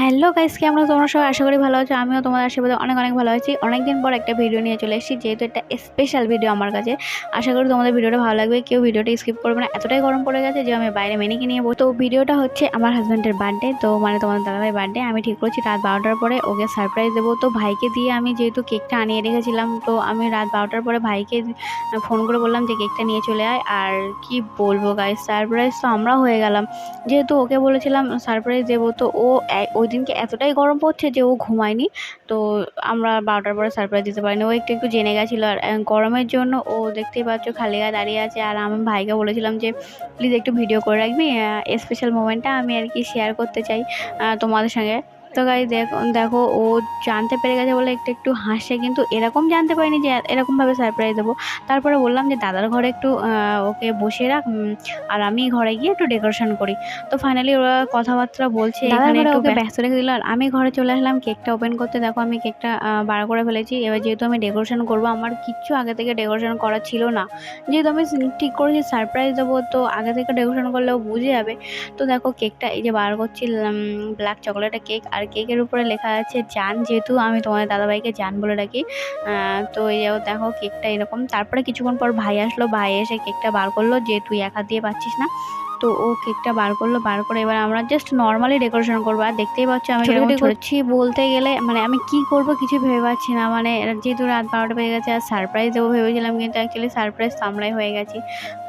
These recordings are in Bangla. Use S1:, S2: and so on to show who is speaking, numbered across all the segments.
S1: হ্যালো গাইস, কেমন আছো তোমরা সবাই? আশা করি ভালো আছো। আমিও তোমাদের আশীর্বাদে অনেক অনেক ভালো আছি। অনেকদিন পর একটা ভিডিও নিয়ে চলে এসেছি, যেহেতু একটা স্পেশাল ভিডিও আমার কাছে। আশা করি তোমাদের ভিডিওটা ভালো লাগবে। কেউ ভিডিওটা স্কিপ করবে না। এতটাই গরম পড়ে গেছে যে আমি বাইরে মেনে মেনিকে নিয়ে তো ভিডিওটা হচ্ছে আমার হাজব্যান্ডের বার্থডে তো মানে তোমাদের দাদাভাই বার্থডে আমি ঠিক করেছি রাত বারোটার পরে ওকে সারপ্রাইজ দেবো। তো ভাইকে দিয়ে আমি যেহেতু কেকটা আনিয়ে রেখেছিলাম, তো আমি রাত বারোটার পরে ভাইকে ফোন করে বললাম যে কেকটা নিয়ে চলে আয়। আর কি বলব গাইস সারপ্রাইজ তো আমরাও হয়ে গেলাম। যেহেতু ওকে বলেছিলাম সারপ্রাইজ দেবো, তো ও ওই দিনকে এতটাই গরম পড়ছে যে ও ঘুমায়নি। তো আমরা বারোটার পরে সারপ্রাইজ দিতে পারিনি। ও একটু একটু জেনে গেছিল আর গরমের জন্য ও দেখতেই পাচ্ছ খালি গায়ে দাঁড়িয়ে আছে। আর আমি ভাইকে বলেছিলাম যে প্লিজ একটু ভিডিও করে রাখবি। স্পেশাল মোমেন্টটা আমি আর কি শেয়ার করতে চাই তোমাদের সঙ্গে। তো গাই দেখো দেখো ও জানতে পেরে গেছে বলে একটু একটু হাসে কিন্তু এরকম জানতে পারিনি যে এরকমভাবে সারপ্রাইজ দেবো। তারপরে বললাম যে দাদার ঘরে একটু ওকে বসিয়ে রাখ আর আমি ঘরে গিয়ে একটু ডেকোরেশন করি। তো ফাইনালি ওরা কথাবার্তা বলছে এখানে একটু
S2: ওকে
S1: ব্যস্ত রেখে দিল আর আমি ঘরে চলে আসলাম কেকটা ওপেন করতে। দেখো আমি কেকটা বার করে ফেলেছি। এবার যেহেতু আমি ডেকোরেশন করব আমার কিচ্ছু আগে থেকে ডেকোরেশন করা ছিল না। যেহেতু আমি ঠিক করেছি সারপ্রাইজ দেবো তো আগে থেকে ডেকোরেশন করলেও বুঝে যাবে। তো দেখো কেকটা এই যে বার করছি ব্ল্যাক চকলেটের কেক আর কেকের উপরে লেখা আছে, জান যেহেতু আমি তোমাদের দাদাভাইকে জান বলে ডাকি। তো এই দেখো কেকটা এরকম। তারপরে কিছুক্ষণ পর ভাই আসলো, ভাই এসে কেকটা বার করল যে, তুই এক হাত দিয়ে পাচ্ছিস না। তো ও কেকটা বার করল বার করে এবার আমরা জাস্ট নর্মালি ডেকোরেশন করব। আর দেখতেই পাচ্ছ আমি করছি বলতে গেলে মানে আমি কি করব কিছু ভেবে পাচ্ছি না। মানে যেহেতু রাত বারোটা বেজে গেছে আর সারপ্রাইজ দেবো ভেবেছিলাম কিন্তু অ্যাকচুয়ালি সারপ্রাইজ সামলাই হয়ে গেছি।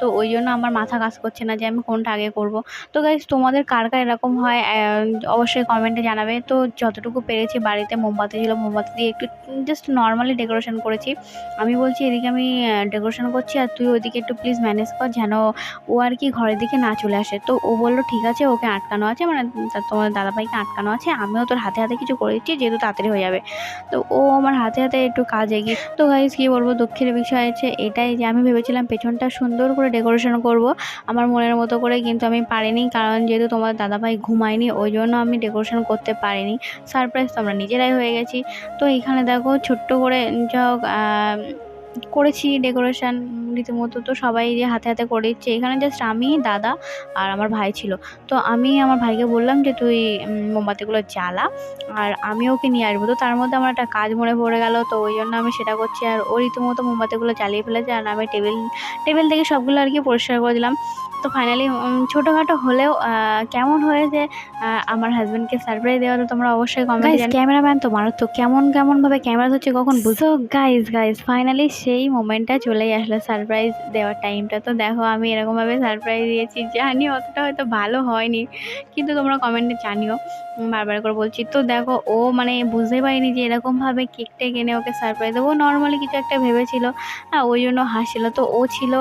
S1: তো ওই জন্য আমার মাথা কাজ করছে না যে আমি কোনটা আগে করব। তো গাইজ তোমাদের কার কার এরকম হয় অবশ্যই কমেন্টে জানাবে। তো যতটুকু পেরেছি বাড়িতে মোমবাতি ছিল মোমবাতি দিয়ে একটু জাস্ট নর্মালি ডেকোরেশন করেছি। আমি বলছি এদিকে আমি ডেকোরেশন করছি আর তুই ওইদিকে একটু প্লিজ ম্যানেজ কর যেন ও আর কি ঘরের দিকে না চলে আসে। তো ও বলল ঠিক আছে ওকে আটকানো আছে মানে তোমার দাদাভাইকে আটকানো আছে আমিও তোর হাতে হাতে কিছু করে দিচ্ছি যেহেতু তাড়াতাড়ি হয়ে যাবে। তো ও আমার হাতে হাতে একটু কাজ এগিয়ে তো গাইজ কী বলব দুঃখের বিষয় আছে এটাই যে আমি ভেবেছিলাম পেছনটা সুন্দর করে ডেকোরেশন করব আমার মনের মতো করে কিন্তু আমি পারিনি কারণ যেহেতু তোমার দাদাভাই ঘুমায়নি ওই জন্য আমি ডেকোরেশন করতে পারিনি। সারপ্রাইজ তো আমরা নিজেরাই হয়ে গেছি। তো এখানে দেখো ছোট্ট করে যা হোক, আহ, করেছি ডেকোরেশন রীতিমতো তো সবাই যে হাতে হাতে করে দিচ্ছে এখানে জাস্ট আমি দাদা আর আমার ভাই ছিল। তো আমি আমার ভাইকে বললাম যে তুই মোমবাতিগুলো জ্বালা আর আমি ওকে নিয়ে আসব। তো তার মধ্যে আমার একটা কাজ মনে পড়ে গেল তো ওই জন্য আমি সেটা করছি। আর ও রীতিমতো মোমবাতিগুলো জ্বালিয়ে ফেলেছে আর আমি টেবিল টেবিল থেকে সবগুলো আর কি পরিষ্কার করে দিলাম। তো ফাইনালি ছোটোখাটো হলেও কেমন হয়েছে আমার হাজব্যান্ডকে সারপ্রাইজ দেওয়া তো তোমরা অবশ্যই কমেন্ট
S2: Guys,
S1: ক্যামেরাম্যান তো মারাত্মক। কেমন কেমনভাবে ক্যামেরা হচ্ছে কখন বুঝো গাইজ গাইজ ফাইনালি সেই মোমেন্টটা চলেই আসলো। সারপ্রাইজ দেওয়ার টাইমটা। তো দেখো, আমি এরকমভাবে সারপ্রাইজ দিয়েছি, জানি অতটা হয়তো ভালো হয়নি, কিন্তু তোমরা কমেন্টে জানিও। বারবার করে বলছি। তো দেখো, ও মানে বুঝতে পারিনি যে এরকমভাবে কেকটা কিনে ওকে সারপ্রাইজ দেবো। নর্মালি কিছু একটা ভেবেছিল হ্যাঁ ওই জন্য হাসছিল। তো ও ছিল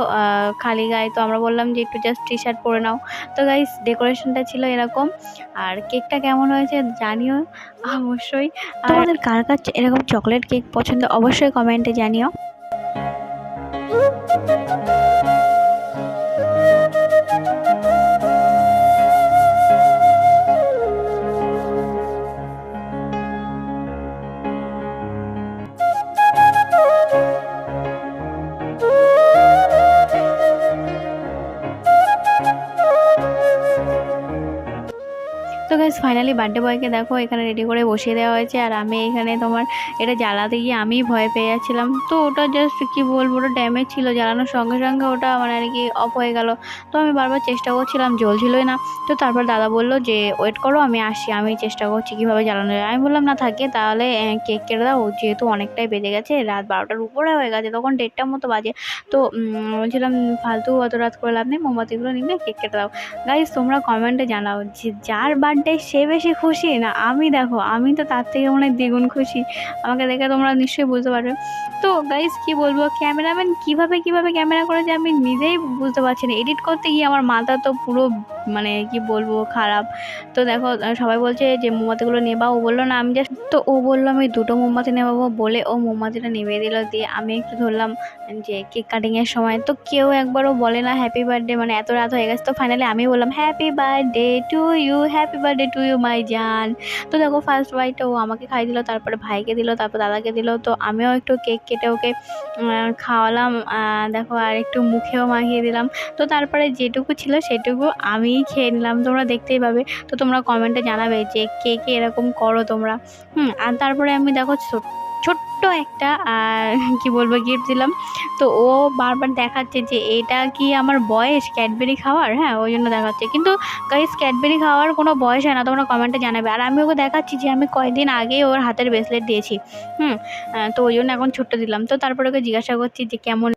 S1: খালি গায়ে। তো আমরা বললাম যে, একটু জাস্ট টি শার্ট পরে নাও। তো গাইস ডেকোরেশনটা ছিল এরকম। আর কেকটা কেমন হয়েছে জানিও অবশ্যই। আর তোমাদের কার কার এরকম চকলেট কেক পছন্দ, অবশ্যই কমেন্টে জানিও। গাইজ ফাইনালি বার্থডে বয়কে দেখো, এখানে রেডি করে বসিয়ে দেওয়া হয়েছে। আর আমি এখানে তোমার এটা জ্বালাতে গিয়ে আমি ভয় পেয়ে যাচ্ছিলাম। তো ওটা জাস্ট কি বলব, ওটা ড্যামেজ ছিল জ্বালানোর সঙ্গে সঙ্গে ওটা মানে আর কি অফ হয়ে গেল। তো আমি বারবার চেষ্টা করছিলাম, জ্বলছিলই না। তো তারপর দাদা বলল যে ওয়েট করো, আমি আসি আমি চেষ্টা করছি কীভাবে জ্বালানো যায়। আমি বললাম, না, থাকে, তাহলে কেক কেটে দাও। যেহেতু অনেকটাই বেজে গেছে, রাত বারোটার উপরে হয়ে গেছে, তখন দেড়টার মতো বাজে। তো বলছিলাম, ফালতু অত রাত করে লাভ নেই, মোমবাতিগুলো নিবে কেক কেটে দাও। গাইজ তোমরা কমেন্টে জানাও যে, যার বার্থডে সে বেশি খুশি না আমি দেখো, আমি তো তার থেকে মনে হয় দ্বিগুণ খুশি। আমাকে দেখে তোমরা নিশ্চয়ই বুঝতে পারবে। তো গাইজ কি বলব? ক্যামেরাম্যান কীভাবে কীভাবে ক্যামেরা করেছে আমি নিজেই বুঝতে পারছি না। এডিট করতে গিয়ে আমার মাথা তো পুরো মানে কি বলব, খারাপ। তো দেখো, সবাই বলছে যে মোমবাতিগুলো নেবা, ও বলল না, আমি জাস্ট তো ও বলল আমি দুটো মোমবাতি নেবাবো বলে ও মোমবাতিটা নিভিয়ে দিল। দিয়ে আমি একটু ধরলাম যে কেক কাটিংয়ের সময়। তো কেউ একবারও বলে না হ্যাপি বার্থডে মানে এত রাত হয়ে গেছে। তো ফাইনালি আমি বললাম happy birthday to you happy birthday to you my জান। তো দেখো ফার্স্ট বাইটটা ও আমাকে খাই দিল, তারপরে ভাইকে দিল, তারপর দাদাকে দিল। তো আমিও একটু কেক কেটে ওকে খাওয়ালাম দেখো আর একটু মুখেও মাখিয়ে দিলাম। তো তারপরে যেটুকু ছিল সেটুকু আমিই খেয়ে নিলাম। তোমরা দেখতেই পাবে। তো তোমরা কমেন্টে জানাবে যে, কে কে এরকম করো তোমরা? হুম, আর তারপরে আমি দেখো ছোট্ট একটা কি বলব গিফট দিলাম। তো ও বারবার দেখাচ্ছে যে, এটা কি আমার বয়স ক্যাডবেরি খাওয়ার? হ্যাঁ ওই জন্য দেখাচ্ছে। কিন্তু গাইস ক্যাডবেরি খাওয়ার কোনো বয়স হয় না, তোমরা কমেন্টে জানাবে। আর আমি ওকে দেখাচ্ছি যে, আমি কয়েকদিন আগে ওর হাতের ব্রেসলেট দিয়েছি। হুম তো ওই জন্য এখন ছোট্ট দিলাম। তো তারপরে ওকে জিজ্ঞাসা করছি যে, কেমন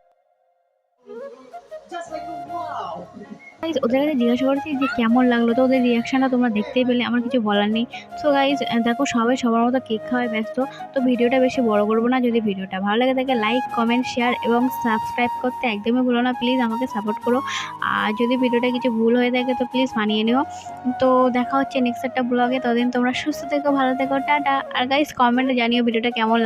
S1: গাইজ ওদের কাছে জিজ্ঞাসা করছি যে কেমন লাগল? তো ওদের রিয়াকশানটা তোমরা দেখতেই পেলে, আমার কিছু বলার নেই। সো গাইজ দেখো সবাই সবার মতো কেক খাওয়ায় ব্যস্ত, তো ভিডিওটা বেশি বড় করব না যদি ভিডিওটা ভালো লাগে থাকে লাইক কমেন্ট শেয়ার এবং সাবস্ক্রাইব করতে একদমই ভুলো না। প্লিজ আমাকে সাপোর্ট করো। আর যদি ভিডিওটা কিছু ভুল হয়ে থাকে তো প্লিজ মানিয়ে নিও। তো দেখা হচ্ছে নেক্সট একটা ব্লগে ততদিন তোমরা সুস্থ থেকো, ভালো থেকো, টাটা। আর গাইজ কমেন্টে জানিও ভিডিওটা কেমন